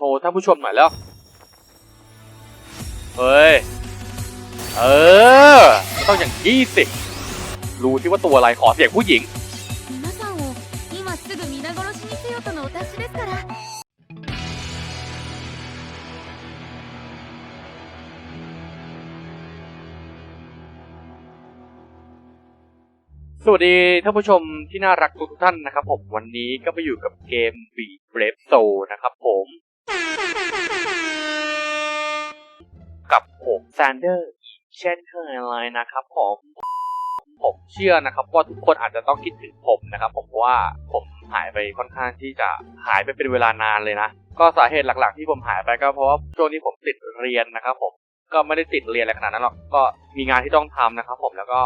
โชว์ท่านผู้ชมหน่อยแล้ว เฮ้ย เออ ต้องอย่างนี้สิ รู้ที่ว่าตัวอะไรขอเสียงผู้หญิง สวัสดีท่านผู้ชมที่น่ารักทุกท่านนะครับผม วันนี้ก็ไปอยู่กับเกมบีเบรฟโซนะครับผม กับผมแซนเดอร์อีเช่นเคยเลยนะครับผมผมเชื่อนะครับว่าทุกคนอาจจะต้องคิดถึงผมนะครับ ผมว่าผมหายไปค่อนข้างที่จะหายไปเป็นเวลานานเลยนะ ก็สาเหตุหลักๆ ที่ผมหายไปก็เพราะว่าช่วงนี้ผมติดเรียนนะครับผม ก็ไม่ได้ติดเรียนอะไรขนาดนั้นหรอก ก็มีงานที่ต้องทำนะครับ ผมแล้วก็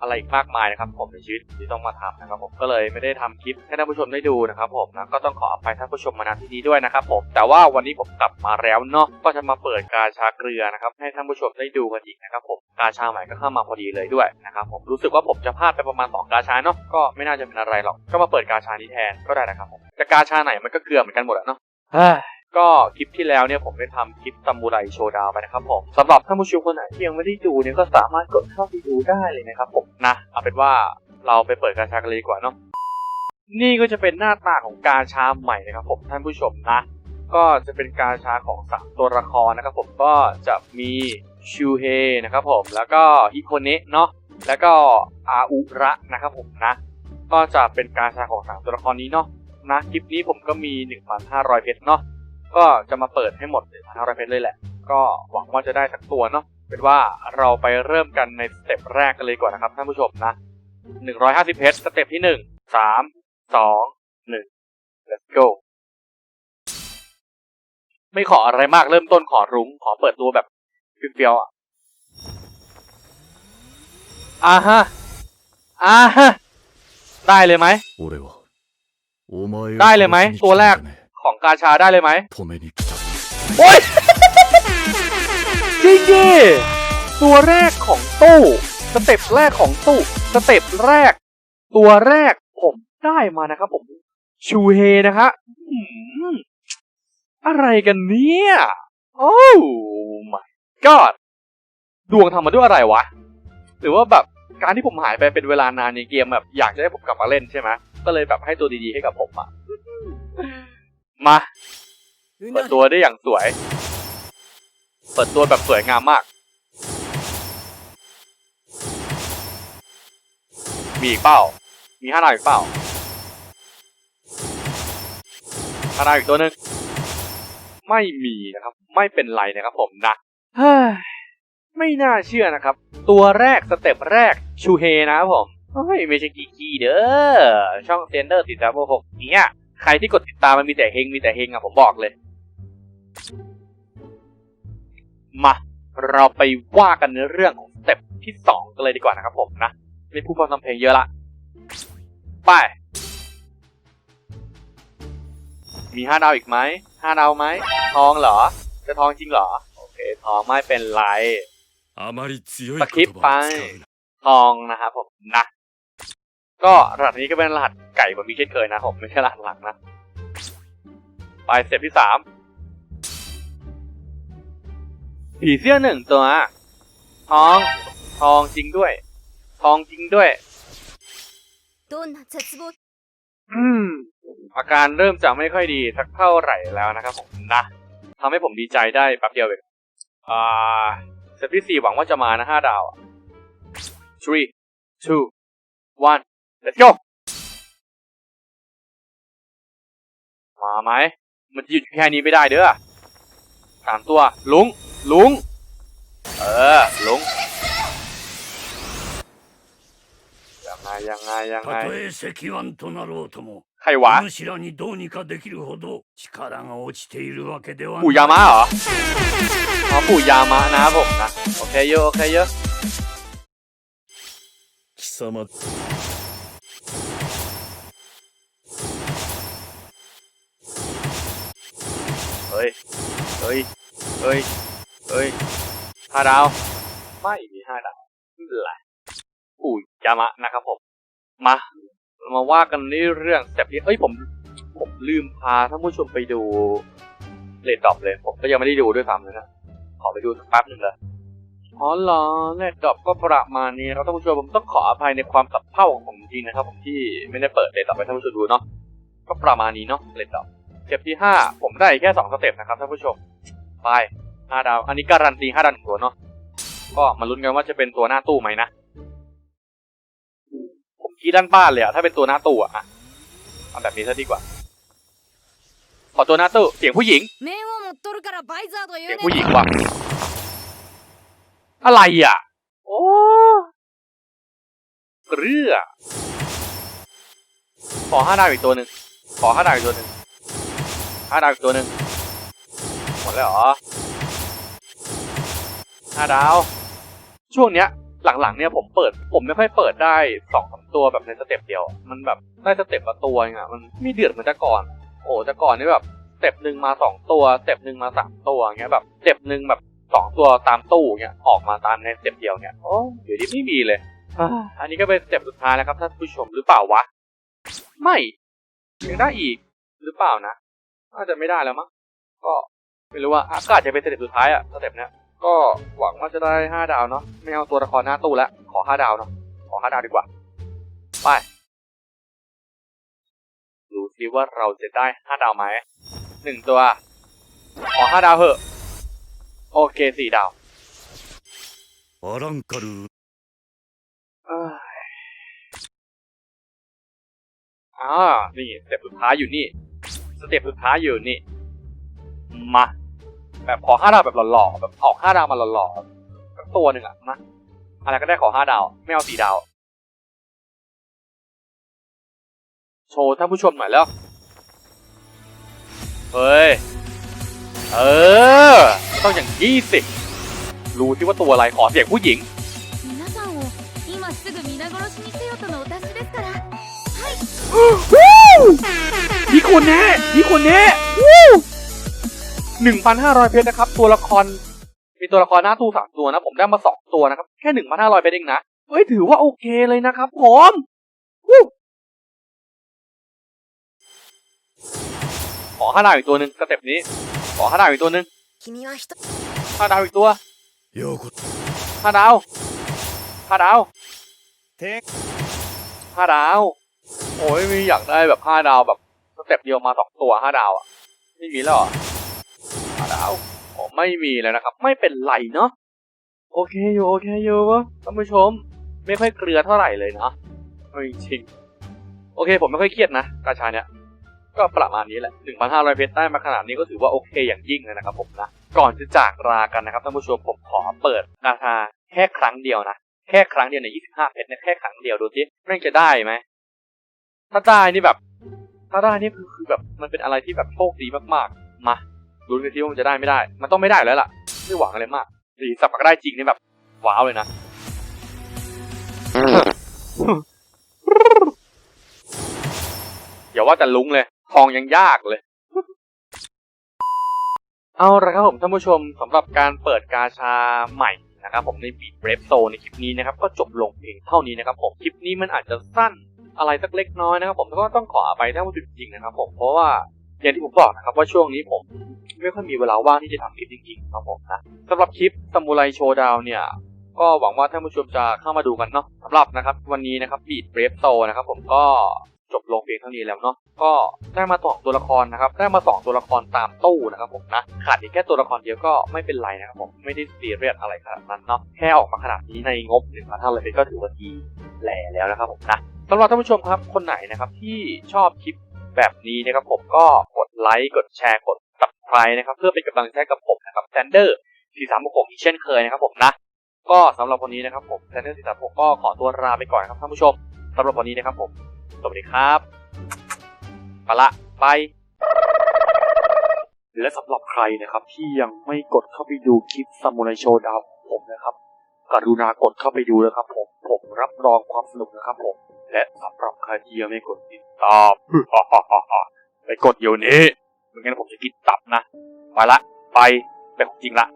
อะไรอีกมากมายนะครับ ผมในชีวิตที่ต้องมาทำนะครับ ผมก็เลยไม่ได้ทำคลิปให้ท่านผู้ชมได้ดูนะครับ ผมนะก็ต้องขออภัยท่านผู้ชมมาณที่นี้ด้วยนะครับ ผมแต่ว่าวันนี้ผมกลับมาแล้วเนาะก็จะมาเปิดกาชาเกลือนะครับ ให้ท่านผู้ชมได้ดูกันอีกนะครับ ผมกาชาใหม่ก็เข้ามาพอดีเลยด้วยนะครับผมรู้สึกว่าผมจะพลาดไปประมาณสองกาชาเนาะก็ไม่น่าจะเป็นอะไรหรอกก็มาเปิดกาชานี้แทนก็ได้นะครับผมจะกาชาไหนมันก็เกลือเหมือนกันหมดอะเนาะ ก็คลิปที่แล้วเนี่ยผมได้ทำคลิปซามูไรโชว์ดาวไปนะครับผมสำหรับท่านผู้ชมคนไหนที่ยังไม่ได้ดูเนี่ยก็สามารถกดเข้าไปดูได้เลยนะครับผมนะเอาเป็นว่าเราไปเปิดกาชากันเลยดีกว่าเนาะนี่ก็จะเป็นหน้าตาของกาชาใหม่นะครับผมท่านผู้ชมนะ ก็จะเป็นกาชาของสามตัวละครนะครับผมก็จะมีชูเฮนะครับผมแล้วก็ฮิโคเนะเนาะแล้วก็อาอุระนะครับผมนะ ก็จะเป็นกาชาของสามตัวละครนี้เนาะนะคลิปนี้ผมก็มี 1,500 เพชรเนาะ ก็จะมาเปิดให้หมด1,500เพชรเลยแหละ ก็หวังว่าจะได้สักตัวเนาะเป็นว่าเราไปเริ่มกันในสเต็ปแรกกันเลยก่อนนะครับท่านผู้ชมนะ 150เพชสเต็ปที่ 1 3 2 1 let's go ไม่ขออะไรมากเริ่มต้นขอรุ้งขอเปิดตัวแบบเฟี้ยวๆอะอ่าฮะอ่าฮะได้เลยไหมได้เลยไหมตัวแรก ของกาชาได้เลยไหมโอ้ย จริงดิตัวแรกของตู้ สเต็ปแรกของตู้ สเต็ปแรก ตัวแรกผมได้มานะครับผม ชูเฮนะคะอะไรกันเนี่ย โอ้ my god ดวงทำมาด้วยอะไรวะ หรือว่าแบบการที่ผมหายไปเป็นเวลานานในเกมแบบอยากจะให้ผมกลับมาเล่นใช่ไหมก็เลยแบบให้ตัวดีๆให้กับผมอะ มาเปิดตัวได้อย่างสวย เปิดตัวแบบสวยงามมาก มีอีกเป้า มีห้าดาวอีกเป้าห้าดาวอีกตัวหนึ่งไม่มีนะครับ ไม่เป็นไรนะครับผมนะเฮ้ยไม่น่าเชื่อนะครับ ตัวแรกสเต็ปแรกชูเฮนะครับผมเฮ้ยไม่ใช่กีกีเด้อช่องเซนเดอร์ติดตามหกเนี่ย ใครที่กดติดตามมันมีแต่เฮงมีแต่เฮงอะผมบอกเลย มา เราไปว่ากันในเรื่องของสเต็ปที่สองกันเลยดีกว่านะครับผมนะไม่พูดความอำเพลงเยอะละไปมีห้าดาวอีกไหมห้าดาวไหมทองเหรอ จะทองจริงเหรอ โอเค ทองไม่เป็นไรตะคิปไป ทองนะครับผมนะ ก็รหัสนี้ก็เป็นรหัสไก่กว่าที่คิดเคยนะผมไม่ใช่รหัสหลักนะ ไปสเต็ปที่สามผีเสื้อหนึ่งตัว ทอง ทองจริงด้วย ทองจริงด้วย อืม อาการเริ่มจะไม่ค่อยดีสักเท่าไหร่แล้วนะครับผมนะทำให้ผมดีใจได้แป๊บเดียวเองอ่าเซตที่สี่หวังว่าจะมานะห้าดาว three two one let's go มาไหม มันจะหยุดแค่นี้ไม่ได้เด้อสามตัว ลุง ลุง เออ ลุง ยังไง ยังไง ยังไง ใครวะปู่ยามะเหรออ๋อปู่ยามะนะผมนะ โอเคเยอะ โอเคเยอะ貴様 เฮ้ย เฮ้ย เฮ้ย เฮ้ยห้าดาว ไม่มีห้าดาวไม่เป็นไรปู่ยามะนะครับผม มาเรามาว่ากันในเรื่องสเต็ปที่เอ้ยผม ผมลืมพาท่านผู้ชมไปดูเลดดรอปเลย ผมก็ยังไม่ได้ดูด้วยซ้ำเลยนะ ขอไปดูสักแป๊บหนึ่งเลยอ๋อเหรอเลดดรอปก็ประมาณนี้นะครับท่านผู้ชมผมต้องขออภัยในความสับเพ่าของผมจริงนะครับ ผมที่ไม่ได้เปิดเลดดรอปให้ท่านผู้ชมดูเนาะก็ประมาณนี้เนาะเลดดรอป สเตปที่ 5 ผมได้แค่ 2 สเต็ปนะครับท่านผู้ชม ไป 5 ดาว อันนี้การันตี 5 ดาวหนึ่งตัวเนาะ ก็มาลุ้นกันว่าจะเป็นตัวหน้าตู้ไหมนะ ผมคิดด้านบ้านเลยอะถ้าเป็นตัวหน้าตู้อะเอาแบบนี้ซะดีกว่า ขอตัวหน้าตู้เสียงผู้หญิง เสียงผู้หญิงว่ะ อะไรอะโอ้เกลือขอห้าดาวอีกตัวหนึ่งขอห้าดาวอีกตัวหนึ่ง ห้าดาวอีกตัวหนึ่งหมดแล้วเหรอห้าดาว ช่วงเนี้ยหลังๆเนี่ยผมเปิดผมไม่ค่อยเปิดได้สองสามตัวแบบในสเต็ปเดียว มันแบบได้สเต็ปละตัวเองอะมันไม่เดือดเหมือนแต่ก่อน โอ้แต่ก่อนนี่แบบสเต็ปหนึ่งมาสองตัวสเต็ปหนึ่งมาสามตัวเงี้ยแบบสเต็ปหนึ่งแบบสองตัวตามตู้เงี้ยออกมาตามในสเต็ปเดียวเนี่ยโอ้เดี๋ยวนี้ไม่มีเลยอันนี้ก็เป็นสเต็ปสุดท้ายแล้วครับท่านผู้ชมหรือเปล่าวะ ไม่ยังได้อีกหรือเปล่านะ น่าจะไม่ได้แล้วมั้งก็ไม่รู้ว่าอากาศจะเป็นสเต็ปสุดท้ายอะสเต็ปเนี้ยก็หวังว่าจะได้ 5 ดาวเนาะไม่เอาตัวละครหน้าตู้แล้วขอ 5 ดาวเนาะขอ 5 ดาวดีกว่า ไปดูซิว่าเราจะได้ 5 ดาวไหมหนึ่งตัว ขอ 5 ดาวเหอะ โอเค 4 ดาวอลังการอ่านี่เต็ปสุดท้ายอยู่นี่ สเต็ปสุดท้ายอยู่นี่ มา แบบขอห้าดาวแบบหล่อๆแบบออกห้าดาวมาหล่อๆสักตัวหนึ่งอะนะอะไรก็ได้ขอห้าดาว ไม่เอาสี่ดาว โชว์ท่านผู้ชมหน่อยแล้ว เฮ้ย เออ ต้องอย่างนี้สิ รู้ที่ว่าตัวอะไรขอเสียงผู้หญิง 皆さんを今すぐ皆殺しにせよとのお達しですから ฮิคนเนะฮิโคนเนะหนึ่งพันห้าร้อยเพชรนะครับ ตัวละคร มีตัวละครหน้าตู้สามตัวนะ ผมได้มาสองตัวนะครับ แค่หนึ่งพันห้าร้อยเพชรเองนะ เฮ้ย ถือว่าโอเคเลยนะครับผมขอข้าดาวอีกตัวหนึ่งสเต็ปนี้ ขอข้าดาวอีกตัวหนึ่งข้าดาวอีกตัวข้าดาวข้าดาวข้าดาว โอ้ยมีอยากได้แบบห้าดาวแบบสเต็ปเดียวมาสองตัวห้าดาวอะไม่มีแล้วห้าดาวโอ้ไม่มีแล้วนะครับ ไม่เป็นไรเนาะโอเคอยู่โอเคอยู่ท่านผู้ชม ไม่ค่อยเกลือเท่าไหร่เลยนะเอาจริงโอเค ผมไม่ค่อยเครียดนะกาชาเนี่ยก็ประมาณนี้แหละ 1,500 เพชรได้มาขนาดนี้ก็ถือว่าโอเคอย่างยิ่งเลยนะครับผมนะ ก่อนจะจากลากันนะครับท่านผู้ชมผมขอเปิดกาชาแค่ครั้งเดียวนะ แค่ครั้งเดียวใน 25 เพชรนี่ยแค่ครั้งเดียวดูสิแม่งจะได้ไหม ถ้าได้นี่แบบ ถ้าได้นี่คือแบบมันเป็นอะไรที่แบบโชคดีมากๆ มาดูกันทีว่ามันจะได้ไม่ได้ มันต้องไม่ได้แล้วล่ะ ไม่หวังอะไรมากสีสับปาได้จริงนี่แบบว้าวเลยนะ อย่าว่าแต่ลุงเลย ทองยังยากเลย เอาละครับผมท่านผู้ชมสำหรับการเปิดกาชาใหม่นะครับผมในบีดเบรฟโซในคลิปนี้นะครับ ก็จบลงเพียงเท่านี้นะครับผม คลิปนี้มันอาจจะสั้น อะไรสักเล็กน้อยนะครับ ผมก็ต้องขออภัยท่านผู้ชมจริงๆนะครับผมเพราะว่าอย่างที่ผมบอกนะครับว่าช่วงนี้ผมไม่ค่อยมีเวลาว่างที่จะทำคลิปจริงๆครับผมนะสำหรับคลิปซามูไรโชว์ดาวเนี่ยก็หวังว่าท่านผู้ชมจะเข้ามาดูกันเนาะสำหรับนะครับวันนี้นะครับบีดเบรฟโซนะครับผมก็จบลงเพียงเท่านี้แล้วเนาะก็ได้มาสองตัวละครนะครับได้มาสองตัวละครตามตู้นะครับผมนะขาดอีกแค่ตัวละครเดียวก็ไม่เป็นไรนะครับผมไม่ได้ซีเรียสอะไรขนาดนั้นเนาะแค่ออกมาขนาดนี้ในงบ1 5 0 0เลยก็ถือว่าดีแหล่แล้วนะครับผมนะ สำหรับท่านผู้ชมครับคนไหนนะครับที่ชอบคลิปแบบนี้นะครับผมก็กดไลค์กดแชร์กด subscribe นะครับเพื่อเป็นกำลังใจกับผมนะครับแซนเดอร์สี่สามหกอีกเช่นเคยนะครับผมนะก็สำหรับวันนี้นะครับผมแซนเดอร์สี่สามหกก็ขอตัวลาไปก่อนนครับท่านผู้ชมสำหรับวันนี้นะครับผมสวัสดีครับไปละไปและสำหรับใครนะครับที่ยังไม่กดเข้าไปดูคลิปซามูไรโชว์ดาวของผมนะครับกรุณากดเข้าไปดูนะครับผมผมรับรองความสนุกนะครับผม และสำหรับใครที่ยังไม่กดติดตามไปกดเดี๋ยวนี้ไม่งั้นผมจะกินตับนะ ไปละ ไปไปของจริงละ